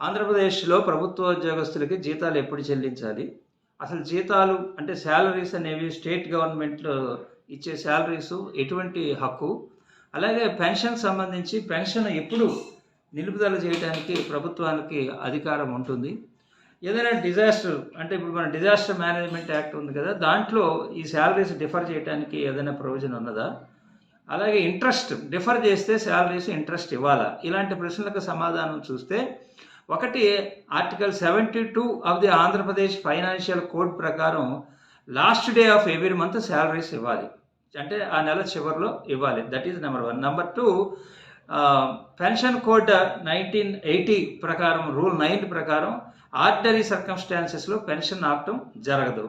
ఆంధ్రప్రదేశ్లో ప్రభుత్వ ఉద్యోగస్తులకి జీతాలు ఎప్పుడు చెల్లించాలి? అసలు జీతాలు అంటే శాలరీస్ అనేవి స్టేట్ గవర్నమెంట్లో ఇచ్చే శాలరీస్ ఎటువంటి హక్కు? అలాగే పెన్షన్ సంబంధించి పెన్షన్ ఎప్పుడు నిలుపుదల చేయడానికి ప్రభుత్వానికి అధికారం ఉంటుంది. ఏదైనా డిజాస్టర్ అంటే ఇప్పుడు మన డిజాస్టర్ మేనేజ్మెంట్ యాక్ట్ ఉంది కదా దాంట్లో ఈ శాలరీస్ డిఫర్ చేయడానికి ఏదైనా ప్రొవిజన్ ఉన్నదా? అలాగే ఇంట్రెస్ట్ డిఫర్ చేస్తే శాలరీస్ ఇంట్రెస్ట్ ఇవ్వాలా? ఇలాంటి ప్రశ్నలకు సమాధానం చూస్తే ఒకటి article seventy two of the Andhra Pradesh financial code ప్రకారం last day of every month salaries ఇవ్వాలి. అంటే ఆ నెల చివరిలో ఇవ్వాలి. That is number one number two pension code nineteen eighty ప్రకారం రూల్ నైన్ ప్రకారం ఆర్డరీ సర్కమ్స్టాన్సెస్లో పెన్షన్ ఆపటం జరగదు.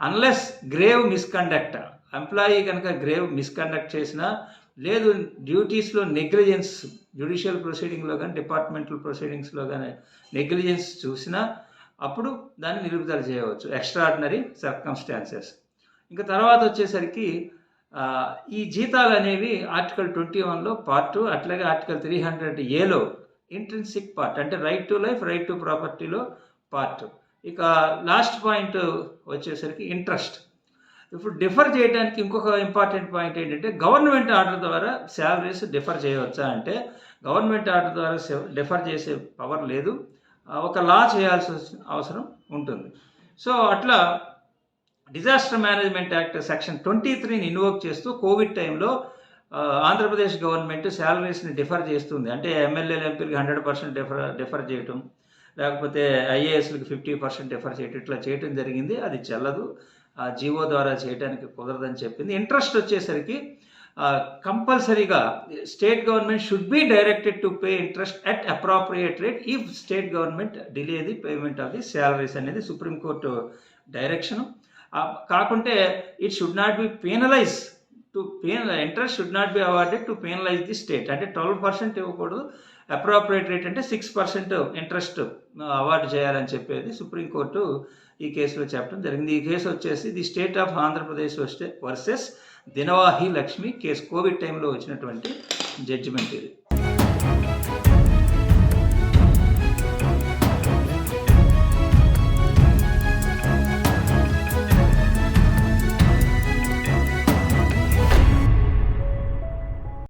అన్లెస్ గ్రేవ్ మిస్కండక్ట్ ఎంప్లాయీ కనుక గ్రేవ్ మిస్కండక్ట్ చేసినా లేదు డ్యూటీస్లో నెగ్లిజెన్స్ జ్యుడిషియల్ ప్రొసీడింగ్లో కానీ డిపార్ట్మెంటల్ ప్రొసీడింగ్స్లో కానీ నెగ్లిజెన్స్ చూసినా అప్పుడు దాన్ని నిలుపుదల చేయవచ్చు. ఎక్స్ట్రాడినరీ సర్కమ్స్టాన్సెస్ ఇంకా తర్వాత వచ్చేసరికి ఈ జీతాలు అనేవి ఆర్టికల్ ట్వంటీ వన్లో పార్ట్ టూ అట్లాగే ఆర్టికల్ త్రీ హండ్రెడ్ ఏలో ఇంట్రెన్సిక్ పార్ట్ అంటే right to life right to ప్రాపర్టీలో part ఇక లాస్ట్ పాయింట్ వచ్చేసరికి ఇంట్రెస్ట్ ఇప్పుడు డిఫర్ చేయడానికి ఇంకొక ఇంపార్టెంట్ పాయింట్ ఏంటంటే గవర్నమెంట్ ఆర్డర్ ద్వారా శాలరీస్ డిఫర్ చేయవచ్చా అంటే గవర్నమెంట్ ఆర్డర్ ద్వారా డిఫర్ చేసే పవర్ లేదు. ఒక లా చేయాల్సి అవసరం ఉంటుంది. సో అట్లా disaster management act section twenty త్రీని ఇన్వోక్ చేస్తూ కోవిడ్ టైంలో ఆంధ్రప్రదేశ్ గవర్నమెంట్ శాలరీస్ని డిఫర్ చేస్తుంది. అంటే ఎమ్మెల్యేలు ఎంపీలకి హండ్రెడ్ పర్సెంట్ డిఫర్ డిఫర్ చేయటం లేకపోతే ఐఏఎస్లకు ఫిఫ్టీ పర్సెంట్ డిఫర్ చేయటం ఇట్లా చేయటం జరిగింది. అది చెల్లదు. జీవో ద్వారా చేయడానికి కుదరదని చెప్పింది. ఇంట్రెస్ట్ వచ్చేసరికి కంపల్సరీగా state government should be directed to pay interest at appropriate rate if state government delay the payment of the salaries అనేది సుప్రీంకోర్టు డైరెక్షన్. కాకుంటే it should not be penalize to పీన interest should not be awarded to penalize the state. అంటే twelve percent ఇవ్వకూడదు. Appropriate rate అంటే six percent interest award చేయాలని చెప్పేది supreme court ఈ కేసులో చెప్పడం జరిగింది. ఈ కేసు వచ్చేసి the state of Andhra Pradesh versus Dinavahi Lakshmi case COVID టైంలో వచ్చినటువంటి జడ్జిమెంట్ ఇది.